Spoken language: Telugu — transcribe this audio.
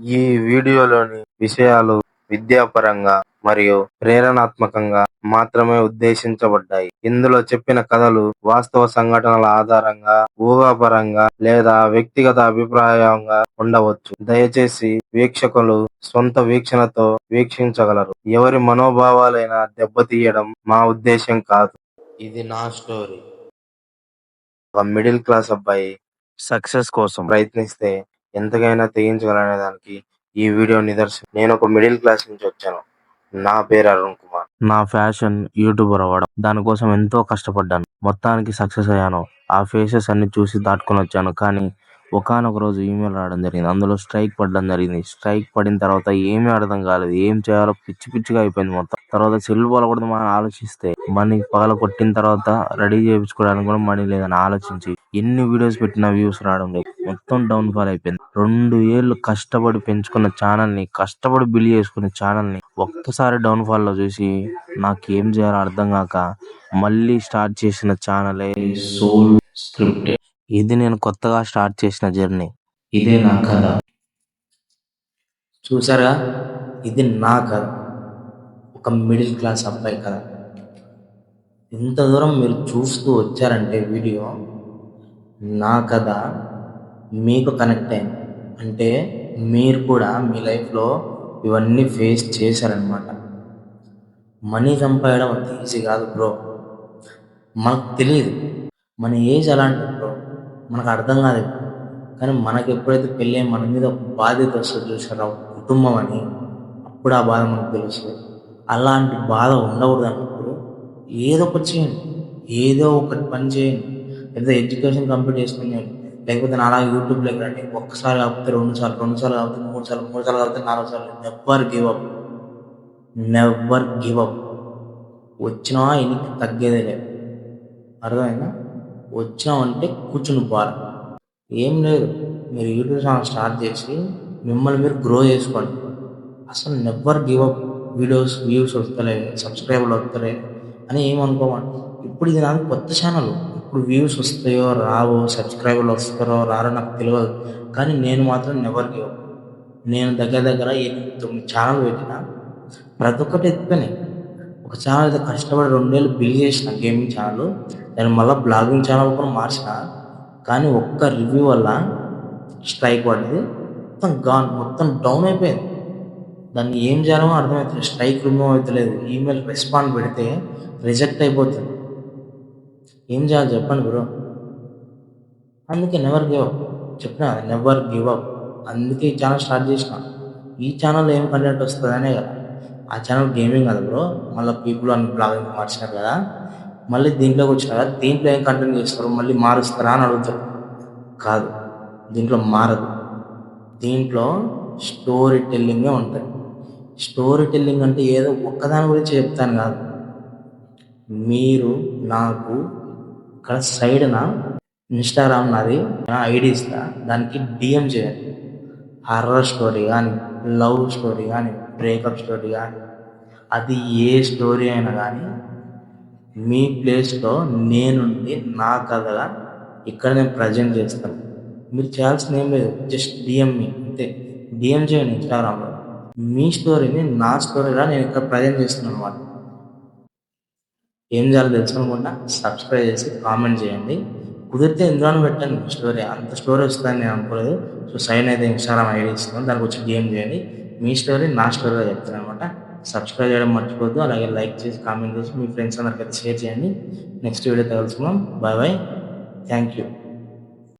ఈ వీడియోలోని విషయాలు విద్యాపరంగా మరియు ప్రేరణాత్మకంగా మాత్రమే ఉద్దేశించబడ్డాయి. ఇందులో చెప్పిన కథలు వాస్తవ సంఘటనల ఆధారంగా ఊహాపరంగా లేదా వ్యక్తిగత అభిప్రాయంగా ఉండవచ్చు. దయచేసి వీక్షకులు సొంత వీక్షణతో వీక్షించగలరు. ఎవరి మనోభావాలైనా దెబ్బతీయడం మా ఉద్దేశం కాదు. ఇది నా స్టోరీ. ఒక మిడిల్ క్లాస్ అబ్బాయి సక్సెస్ కోసం ప్రయత్నిస్తే ఎంతకైనా తెగించగలనే దానికి ఈ వీడియో నిదర్శనం. నేను ఒక మిడిల్ క్లాస్ నుంచి వచ్చాను. నా పేరు అరుణ్ కుమార్. నా ఫ్యాషన్ యూట్యూబర్ అవ్వడం. దానికోసం ఎంతో కష్టపడ్డాను. మొత్తానికి సక్సెస్ అయ్యాను. ఆ ఫేసెస్ అన్ని చూసి దాటుకొని వచ్చాను. కానీ ఒకానొక రోజు ఈమెయిల్ రావడం జరిగింది. అందులో స్ట్రైక్ పడడం జరిగింది. స్ట్రైక్ పడిన తర్వాత ఏమీ అర్థం కాలేదు. ఏం చేయాలో పిచ్చి పిచ్చిగా అయిపోయింది మొత్తం. తర్వాత సెల్ పగలకూడదు మనం ఆలోచిస్తే. మనీ పగల కొట్టిన తర్వాత రెడీ చేయించుకోవడానికి కూడా మనీ లేదని ఆలోచించి ఎన్ని వీడియోస్ పెట్టినా వ్యూస్ రావడం లేదు. మొత్తం డౌన్ ఫాల్ అయిపోయింది. రెండు ఏళ్ళు కష్టపడి పెంచుకున్న ఛానల్ని కష్టపడి బిల్ చేసుకున్న ఛానల్ని ఒక్కసారి డౌన్ ఫాల్లో చూసి నాకేం చేయాలో అర్థం కాక మళ్ళీ స్టార్ట్ చేసిన ఛానలే సోల్ స్క్రిప్టెడ్ ఇది నేను కొత్తగా స్టార్ట్ చేసిన జర్నీ. ఇదే నా కథ. చూసారా? ఇది నా కథ. ఒక మిడిల్ క్లాస్ అబ్బాయి కదా. ఇంత దూరం మీరు చూస్తూ వచ్చారంటే వీడియో నా కథ మీకు కనెక్ట్ అయింది. అంటే మీరు కూడా మీ లైఫ్లో ఇవన్నీ ఫేస్ చేశారనమాట మనీ సంపాదడం అంత ఈజీ కాదు బ్రో మనకు తెలియదు మన ఏజ్ అలాంటిది బ్రో మనకు అర్థం కాదు కానీ మనకి ఎప్పుడైతే పెళ్ళి మన మీద ఒక బాధ్యత వస్తుంది చూసారో? కుటుంబం అని అప్పుడు ఆ బాధ మనకు తెలుస్తుంది. అలాంటి బాధ ఉండకూడదు అన్నప్పుడు ఏదో ఒకటి చేయండి. ఏదో ఒకటి పని చేయండి. లేదా ఎడ్యుకేషన్ కంప్లీట్ చేసుకుని లేకపోతే నాలా యూట్యూబ్లోకి రండి ఒక్కసారి కాకపోతే రెండు సార్లు రెండు సార్లు కాకపోతే మూడు సార్లు మూడు సార్లు కాకపోతే నాలుగు సార్లు. Never give up never give up వచ్చినా ఇనికి తగ్గేదే లేదు. అర్థమైందా? వచ్చినామంటే కూర్చుని పోవాలి. ఏం లేదు. మీరు యూట్యూబ్ ఛానల్ స్టార్ట్ చేసి మిమ్మల్ని మీరు గ్రో చేసుకోండి. అసలు never give up videos views వస్తలే సబ్స్క్రైబర్లు వస్తలే అని ఏమనుకోమండి. ఇప్పుడు ఇది నాకు కొత్త ఛానల్ ఇప్పుడు వ్యూస్ వస్తాయో రావో సబ్స్క్రైబర్లు వస్తారో రారో నాకు తెలియదు కానీ నేను మాత్రం నెవర్ గివ్ నేను దగ్గర దగ్గర ఎనిమిది తొమ్మిది ఛానల్ పెట్టిన ప్రతి ఒక్కటి ఎత్తుకొని ఒక ఛానల్ అయితే కష్టపడి రెండేళ్ళు బిల్ చేసిన గేమింగ్ ఛానల్ నేను మళ్ళీ బ్లాగింగ్ ఛానల్ కూడా మార్చిన. కానీ ఒక్క రివ్యూ వల్ల స్ట్రైక్ పడింది. మొత్తం గాన్ మొత్తం డౌన్ అయిపోయింది. దాన్ని ఏం చేయాలో అర్థమవుతుంది స్ట్రైక్ రిమూవ్ అవుతలేదు. ఈమెయిల్ రెస్పాండ్ పెడితే రిజెక్ట్ అయిపోతుంది. ఏం చేయాలి చెప్పండి బ్రో. అందుకే నెవర్ గివ్ అప్ చెప్పిన నెవర్ గివ్ అప్ అందుకే ఈ ఛానల్ స్టార్ట్ చేసిన. ఈ ఛానల్ ఏం కంటెంట్ వస్తుందనే కదా. ఆ ఛానల్ గేమింగ్ కదా బ్రో. మళ్ళీ పీపుల్ అని బ్లాగింగ్ మార్చినారు కదా. మళ్ళీ దీంట్లోకి వచ్చిన కదా దీంట్లో ఏం కంటెంట్ చేస్తారు? మళ్ళీ మారుస్తారా అని అడుగుతారు. కాదు. దీంట్లో మారదు. దీంట్లో స్టోరీ టెల్లింగే ఉంటుంది. స్టోరీ టెల్లింగ్ అంటే ఏదో ఒక్కదాని గురించి చెప్తాను కాదు. మీరు నాకు ఇక్కడ సైడ్న ఇన్స్టాగ్రామ్ నాది ఐడి ఇస్తా. దానికి డిఎం చేయండి. హర్రర్ స్టోరీ కానీ లవ్ స్టోరీ కానీ బ్రేకప్ స్టోరీ కానీ అది ఏ స్టోరీ అయినా కానీ మీ ప్లేస్లో నేనుండి నా కథగా ఇక్కడ నేను ప్రజెంట్ చేస్తాను. మీరు చేయాల్సిన ఏం లేదు జస్ట్ డిఎం మీ అంతే. డిఎం చేయండి ఇన్స్టాగ్రామ్లో మీ స్టోరీని నా స్టోరీగా నేను ఇక్కడ ప్రజెంట్ చేస్తున్నాను అనమాట. ఏం చేయాలో తెలుసు అనుకుంటా సబ్స్క్రైబ్ చేసి కామెంట్ చేయండి. కుదిరితే ఇందులో పెట్టండి స్టోరీ. అంత స్టోరీ వస్తుందని నేను అనుకోలేదు. సో సైన్ అయితే ఇన్స్టాగ్రామ్ ఐడి ఇస్తున్నాను. దానికి వచ్చి గేమ్ చేయండి. మీ స్టోరీ నా స్టోరీగా చెప్తాను అనమాట. సబ్స్క్రైబ్ చేయడం మర్చిపోద్దు అలాగే లైక్ చేసి కామెంట్ చేసి మీ ఫ్రెండ్స్ అందరికీ షేర్ చేయండి. నెక్స్ట్ వీడియో తెలుసుకుందాం. Bye bye thank you.